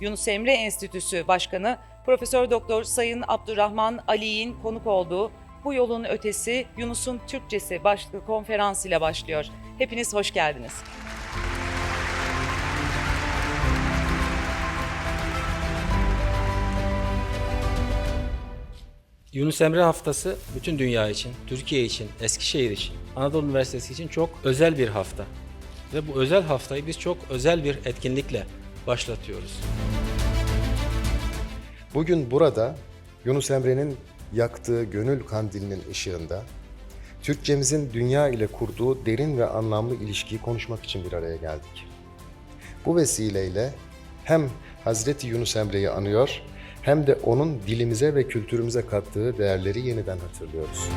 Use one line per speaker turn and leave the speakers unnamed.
Yunus Emre Enstitüsü Başkanı Profesör Doktor Sayın Abdurrahman Ali'nin konuk olduğu Bu Yolun Ötesi Yunus'un Türkçesi başlıklı konferans ile başlıyor. Hepiniz hoş geldiniz.
Yunus Emre Haftası bütün dünya için, Türkiye için, Eskişehir için, Anadolu Üniversitesi için çok özel bir hafta. Ve bu özel haftayı biz çok özel bir etkinlikle başlatıyoruz.
Bugün burada Yunus Emre'nin yaktığı gönül kandilinin ışığında Türkçemizin dünya ile kurduğu derin ve anlamlı ilişkiyi konuşmak için bir araya geldik. Bu vesileyle hem Hazreti Yunus Emre'yi anıyor hem de onun dilimize ve kültürümüze kattığı değerleri yeniden hatırlıyoruz.